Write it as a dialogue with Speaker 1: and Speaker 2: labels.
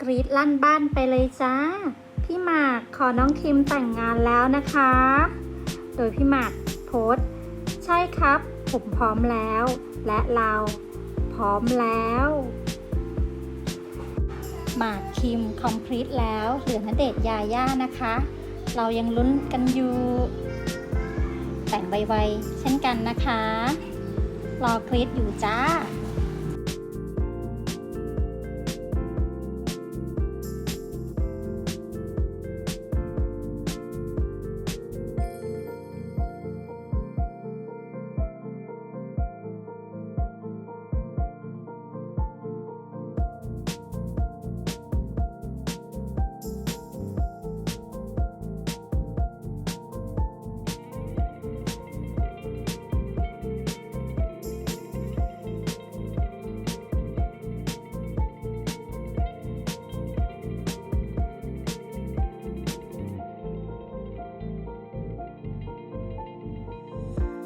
Speaker 1: กรีดลั่นบ้านไปเลยจ้า พี่หมากขอน้องคิมแต่งงานแล้วนะคะ โดยพี่หมากโพสต์ใช่ครับ ผมพร้อมแล้ว และเราพร้อมแล้ว หมากคิมคอมพลีทแล้วเหลือนเดชยาย่านะคะ เรายังลุ้นกันอยู่ แต่งไวๆเช่นกันนะคะ รอกรีดอยู่จ้า